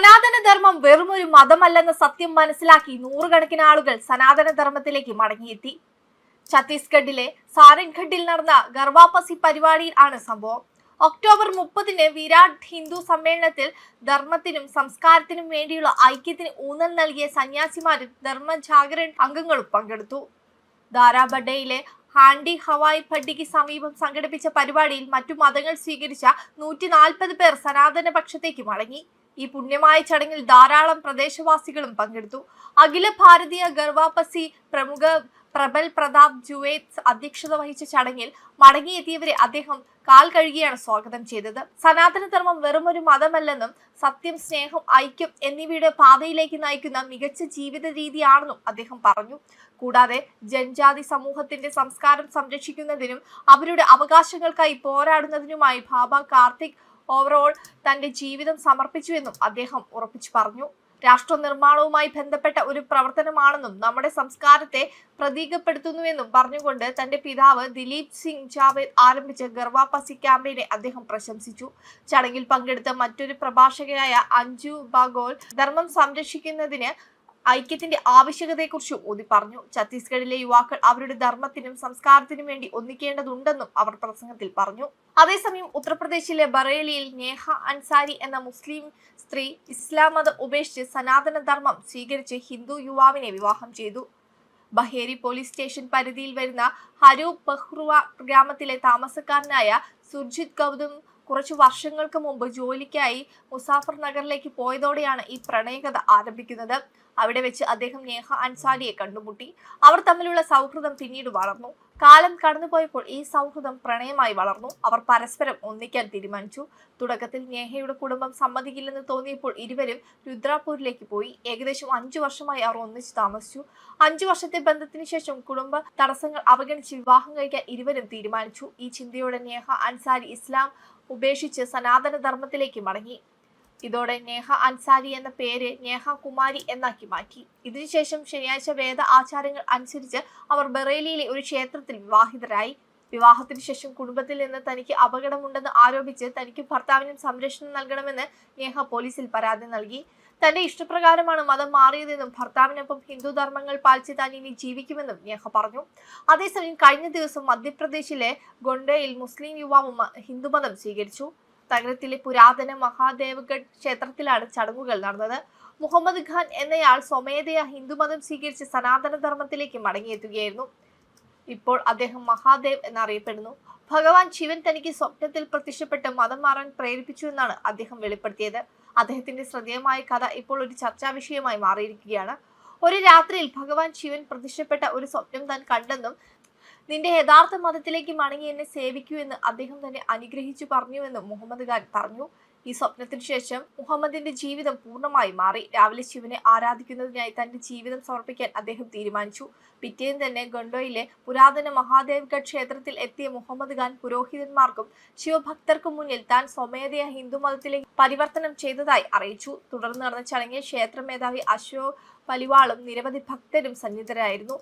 സനാതനധർമ്മം വെറുമൊരു മതമല്ലെന്ന സത്യം മനസ്സിലാക്കി നൂറുകണക്കിന് ആളുകൾ സനാതനധർമ്മത്തിലേക്ക് മടങ്ങിയെത്തി. ഛത്തീസ്ഗഡിലെ സാരൻഘട്ടിൽ നടന്ന ഗർവാപസി പരിപാടിയിൽ ആണ് സംഭവം. ഒക്ടോബർ മുപ്പതിന് വിരാട് ഹിന്ദു സമ്മേളനത്തിൽ ധർമ്മത്തിനും സംസ്കാരത്തിനും വേണ്ടിയുള്ള ഐക്യത്തിന് ഊന്നൽ നൽകിയ സന്യാസിമാരും ധർമ്മജാഗരൺ അംഗങ്ങളും പങ്കെടുത്തു. ദാരാബഡയിലെ ഹാൻഡി ഹവായ് ഭട്ടിക്ക് സമീപം സംഘടിപ്പിച്ച പരിപാടിയിൽ മറ്റു മതങ്ങൾ സ്വീകരിച്ച നൂറ്റി നാൽപ്പത് പേർ സനാതന പക്ഷത്തേക്ക് മടങ്ങി. ഈ പുണ്യമായ ചടങ്ങിൽ ധാരാളം പ്രദേശവാസികളും പങ്കെടുത്തു. അഖില ഭാരതീയ ഗർവാപസി പ്രമുഖ പ്രബൽ പ്രതാപ് ജുവേദ് അധ്യക്ഷത വഹിച്ച ചടങ്ങിൽ മടങ്ങിയെത്തിയവരെ അദ്ദേഹം കാൽ കഴുകിയാണ് സ്വാഗതം ചെയ്തത്. സനാതനധർമ്മം വെറുമൊരു മതമല്ലെന്നും സത്യം സ്നേഹം ഐക്യം എന്നിവയുടെ പാതയിലേക്ക് നയിക്കുന്ന മികച്ച ജീവിത രീതിയാണെന്നും അദ്ദേഹം പറഞ്ഞു. കൂടാതെ ജൻജാതി സമൂഹത്തിന്റെ സംസ്കാരം സംരക്ഷിക്കുന്നതിനും അവരുടെ അവകാശങ്ങൾക്കായി പോരാടുന്നതിനുമായി ബാബ കാർത്തിക് ഓവറോൾ തന്റെ ജീവിതം സമർപ്പിച്ചുവെന്നും അദ്ദേഹം ഉറപ്പിച്ചു പറഞ്ഞു. രാഷ്ട്ര നിർമ്മാണവുമായി ബന്ധപ്പെട്ട ഒരു പ്രവർത്തനമാണെന്നും നമ്മുടെ സംസ്കാരത്തെ പ്രതീകപ്പെടുത്തുന്നുവെന്നും പറഞ്ഞുകൊണ്ട് തന്റെ പിതാവ് ദിലീപ് സിംഗ് ജാവേദ് ആരംഭിച്ച ഗർവാപസി ക്യാമ്പയിനെ അദ്ദേഹം പ്രശംസിച്ചു. ചടങ്ങിൽ പങ്കെടുത്ത മറ്റൊരു പ്രഭാഷകയായ അഞ്ജു ബാഗോൽ ധർമ്മം സംരക്ഷിക്കുന്നതിന് ഐക്യത്തിന്റെ ആവശ്യകതയെക്കുറിച്ച് ഊന്നി പറഞ്ഞു. ഛത്തീസ്ഗഡിലെ യുവാക്കൾ അവരുടെ ധർമ്മത്തിനും സംസ്കാരത്തിനും വേണ്ടി ഒന്നിക്കേണ്ടതുണ്ടെന്നും അവർ പ്രസംഗത്തിൽ പറഞ്ഞു. അതേസമയം ഉത്തർപ്രദേശിലെ ബറേലിയിൽ നേഹ അൻസാരി എന്ന മുസ്ലിം സ്ത്രീ ഇസ്ലാം മതം ഉപേക്ഷിച്ച് സനാതന ധർമ്മം സ്വീകരിച്ച് ഹിന്ദു യുവാവിനെ വിവാഹം ചെയ്തു. ബഹേരി പോലീസ് സ്റ്റേഷൻ പരിധിയിൽ വരുന്ന ഹരു ബഹ്റുവ ഗ്രാമത്തിലെ താമസക്കാരനായ സുർജിത് ഗൗതം കുറച്ചു വർഷങ്ങൾക്ക് മുമ്പ് ജോലിക്കായി മുസാഫർ നഗറിലേക്ക് പോയതോടെയാണ് ഈ പ്രണയകഥ ആരംഭിക്കുന്നത്. അവിടെ വെച്ച് അദ്ദേഹം നേഹ അൻസാരിയെ കണ്ടുമുട്ടി. അവർ തമ്മിലുള്ള സൗഹൃദം പിന്നീട് വളർന്നു. കാലം കടന്നുപോയപ്പോൾ ഈ സൗഹൃദം പ്രണയമായി വളർന്നു. അവർ പരസ്പരം ഒന്നിക്കാൻ തീരുമാനിച്ചു. തുടക്കത്തിൽ നേഹയുടെ കുടുംബം സമ്മതിക്കില്ലെന്ന് തോന്നിയപ്പോൾ ഇരുവരും രുദ്രാപൂരിലേക്ക് പോയി. ഏകദേശം അഞ്ചു വർഷമായി അവർ ഒന്നിച്ച് താമസിച്ചു. അഞ്ചു വർഷത്തെ ബന്ധത്തിന് ശേഷം കുടുംബ തടസ്സങ്ങൾ അവഗണിച്ച് വിവാഹം കഴിക്കാൻ ഇരുവരും തീരുമാനിച്ചു. ഈ ചിന്തയോടെ നേഹ അൻസാരി ഇസ്ലാം ഉപേക്ഷിച്ച് സനാതനധർമ്മത്തിലേക്ക് മടങ്ങി. ഇതോടെ നേഹ അൻസാരി എന്ന പേര് നേഹ കുമാരി എന്നാക്കി മാറ്റി. ഇതിനുശേഷം ശനിയാഴ്ച വേദ ആചാരങ്ങൾ അനുസരിച്ച് അവർ ബറേലിയിലെ ഒരു ക്ഷേത്രത്തിൽ വിവാഹിതരായി. വിവാഹത്തിന് ശേഷം കുടുംബത്തിൽ നിന്ന് തനിക്ക് അപകടമുണ്ടെന്ന് ആരോപിച്ച് തനിക്ക് ഭർത്താവിനും സംരക്ഷണം നൽകണമെന്ന് നേഹ പോലീസിൽ പരാതി നൽകി. തന്റെ ഇഷ്ടപ്രകാരമാണ് മതം മാറിയതെന്നും ഭർത്താവിനൊപ്പം ഹിന്ദുധർമ്മങ്ങൾ പാലിച്ച് താൻ ഇനി ജീവിക്കുമെന്നും നേഹ പറഞ്ഞു. അതേസമയം കഴിഞ്ഞ ദിവസം മധ്യപ്രദേശിലെ ഗൊണ്ടയിൽ മുസ്ലിം യുവാവ് ഹിന്ദുമതം സ്വീകരിച്ചു. നഗരത്തിലെ പുരാതന മഹാദേവഗഡ് ക്ഷേത്രത്തിലാണ് ചടങ്ങുകൾ നടന്നത്. മുഹമ്മദ് ഖാൻ എന്നയാൾ സ്വമേധയാ ഹിന്ദുമതം സ്വീകരിച്ച് സനാതന ധർമ്മത്തിലേക്ക് മടങ്ങിയെത്തുകയായിരുന്നു. ഇപ്പോൾ അദ്ദേഹം മഹാദേവ് എന്നറിയപ്പെടുന്നു. ഭഗവാൻ ശിവൻ തനിക്ക് സ്വപ്നത്തിൽ പ്രത്യക്ഷപ്പെട്ട് മതം മാറാൻ പ്രേരിപ്പിച്ചു എന്നാണ് അദ്ദേഹം വെളിപ്പെടുത്തിയത്. അദ്ദേഹത്തിന്റെ ശ്രദ്ധേയമായ കഥ ഇപ്പോൾ ഒരു ചർച്ചാ വിഷയമായി മാറിയിരിക്കുകയാണ്. ഒരു രാത്രിയിൽ ഭഗവാൻ ശിവൻ പ്രത്യക്ഷപ്പെട്ട ഒരു സ്വപ്നം താൻ കണ്ടെന്നും നിന്റെ യഥാർത്ഥ മതത്തിലേക്ക് മടങ്ങി എന്നെ സേവിക്കൂ എന്ന് അദ്ദേഹം തന്നെ അനുഗ്രഹിച്ചു പറഞ്ഞുവെന്നും മുഹമ്മദ് ഖാൻ പറഞ്ഞു. ഈ സ്വപ്നത്തിന് ശേഷം മുഹമ്മദിന്റെ ജീവിതം പൂർണമായി മാറി. രാവിലെ ശിവനെ ആരാധിക്കുന്നതിനായി തന്റെ ജീവിതം സമർപ്പിക്കാൻ അദ്ദേഹം തീരുമാനിച്ചു. പിറ്റേന്ന് തന്നെ ഗണ്ടോയിലെ പുരാതന മഹാദേവ്ഗഡ് ക്ഷേത്രത്തിൽ എത്തിയ മുഹമ്മദ് ഖാൻ പുരോഹിതന്മാർക്കും ശിവഭക്തർക്കും മുന്നിൽ താൻ സ്വമേധയാ ഹിന്ദുമതത്തിലേക്ക് പരിവർത്തനം ചെയ്തതായി അറിയിച്ചു. തുടർന്ന് നടന്ന ചടങ്ങിൽ ക്ഷേത്ര മേധാവി അശോക് പലിവാളും നിരവധി ഭക്തരും സന്നിധരായിരുന്നു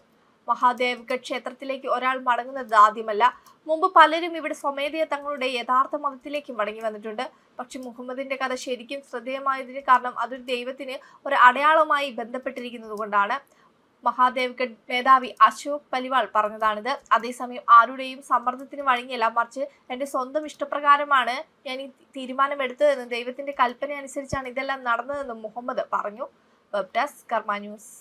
മഹാദേവ്ഗഡ് ക്ഷേത്രത്തിലേക്ക് ഒരാൾ മടങ്ങുന്നത് ആദ്യമല്ല. മുമ്പ് പലരും ഇവിടെ സ്വമേധയ തങ്ങളുടെ യഥാർത്ഥ മതത്തിലേക്ക് മടങ്ങി വന്നിട്ടുണ്ട്. പക്ഷെ മുഹമ്മദിന്റെ കഥ ശരിക്കും ശ്രദ്ധേയമായതിന് കാരണം അതൊരു ദൈവത്തിന് ഒരു അടയാളമായി ബന്ധപ്പെട്ടിരിക്കുന്നത് കൊണ്ടാണ്. മഹാദേവ്ഗഡ് മേധാവി അശോക് പലിവാൾ പറഞ്ഞതാണിത്. അതേസമയം ആരുടെയും സമ്മർദ്ദത്തിന് വഴങ്ങിയല്ല മറിച്ച് എന്റെ സ്വന്തം ഇഷ്ടപ്രകാരമാണ് ഞാൻ ഈ തീരുമാനമെടുത്തതെന്നും ദൈവത്തിന്റെ കൽപ്പന അനുസരിച്ചാണ് ഇതെല്ലാം നടന്നതെന്നും മുഹമ്മദ് പറഞ്ഞു. Web desk Karma news.